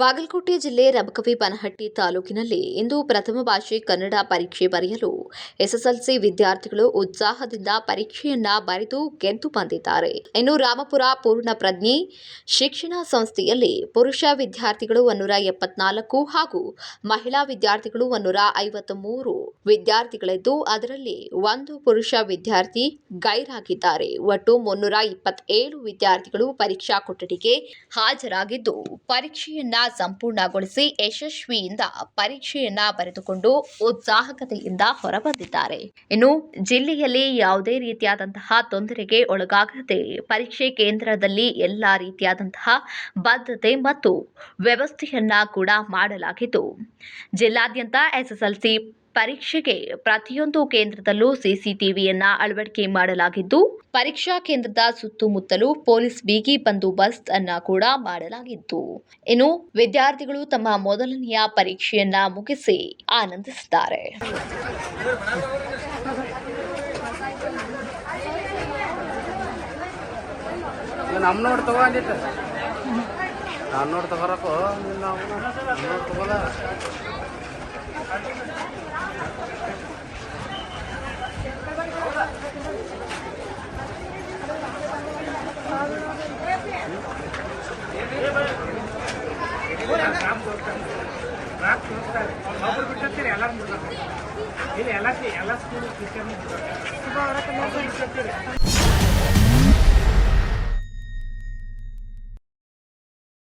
ಬಾಗಲಕೋಟೆ ಜಿಲ್ಲೆ ರಬಕವಿ ಬನಹಟ್ಟಿ ತಾಲೂಕಿನಲ್ಲಿ ಇಂದು ಪ್ರಥಮ ಭಾಷೆ ಕನ್ನಡ ಪರೀಕ್ಷೆ ಬರೆಯಲು ಎಸ್ಎಸ್ಎಲ್ಸಿ ವಿದ್ಯಾರ್ಥಿಗಳು ಉತ್ಸಾಹದಿಂದ ಪರೀಕ್ಷೆಯನ್ನ ಬರೆದು ಗೆದ್ದು ಬಂದಿದ್ದಾರೆ. ಇನ್ನು ರಾಮಪುರ ಪೂರ್ಣ ಪ್ರಜ್ಞೆ ಶಿಕ್ಷಣ ಸಂಸ್ಥೆಯಲ್ಲಿ ಪುರುಷ ವಿದ್ಯಾರ್ಥಿಗಳು ಒನ್ನೂರ ಎಪ್ಪತ್ನಾಲ್ಕು ಹಾಗೂ ಮಹಿಳಾ ವಿದ್ಯಾರ್ಥಿಗಳು ಒನ್ನೂರ ಐವತ್ತ ಮೂರು ವಿದ್ಯಾರ್ಥಿಗಳಿದ್ದು, ಅದರಲ್ಲಿ ಒಂದು ಪುರುಷ ವಿದ್ಯಾರ್ಥಿ ಗೈರಾಗಿದ್ದಾರೆ. ಒಟ್ಟು ಮುನ್ನೂರ ಇಪ್ಪತ್ತೇಳು ವಿದ್ಯಾರ್ಥಿಗಳು ಪರೀಕ್ಷಾ ಕೊಠಡಿಗೆ ಹಾಜರಾಗಿದ್ದು, ಪರೀಕ್ಷೆಯನ್ನ ಸಂಪೂರ್ಣಗೊಳಿಸಿ ಯಶಸ್ವಿಯಿಂದ ಪರೀಕ್ಷೆಯನ್ನ ಬರೆದುಕೊಂಡು ಉತ್ಸಾಹಕತೆಯಿಂದ ಹೊರಬಂದಿದ್ದಾರೆ. ಇನ್ನು ಜಿಲ್ಲೆಯಲ್ಲಿ ಯಾವುದೇ ರೀತಿಯಾದಂತಹ ತೊಂದರೆಗೆ ಒಳಗಾಗದೆ ಪರೀಕ್ಷೆ ಕೇಂದ್ರದಲ್ಲಿ ಎಲ್ಲ ರೀತಿಯಾದಂತಹ ಬದ್ಧತೆ ಮತ್ತು ವ್ಯವಸ್ಥೆಯನ್ನ ಕೂಡ ಮಾಡಲಾಗಿದ್ದು, ಜಿಲ್ಲಾದ್ಯಂತ ಎಸ್ಎಸ್ಎಲ್ಸಿ ಪರೀಕ್ಷೆಗೆ ಪ್ರತಿಯೊಂದು ಕೇಂದ್ರದಲ್ಲೂ ಸಿಸಿಟಿವಿಯನ್ನ ಅಳವಡಿಕೆ ಮಾಡಲಾಗಿದ್ದು, ಪರೀಕ್ಷಾ ಕೇಂದ್ರದ ಸುತ್ತಮುತ್ತಲೂ ಪೊಲೀಸ್ ಬಿಗಿ ಬಂದೋಬಸ್ತ್ ಅನ್ನ ಕೂಡ ಮಾಡಲಾಗಿತ್ತು. ಇನ್ನು ವಿದ್ಯಾರ್ಥಿಗಳು ತಮ್ಮ ಮೊದಲನೆಯ ಪರೀಕ್ಷೆಯನ್ನ ಮುಗಿಸಿ ಆನಂದಿಸಿದ್ದಾರೆ ಇಲ್ಲ ಎಲ್ಲ ಎಲ್ಲ ಸ್ಕೂಲ್ ಟೀಚರ್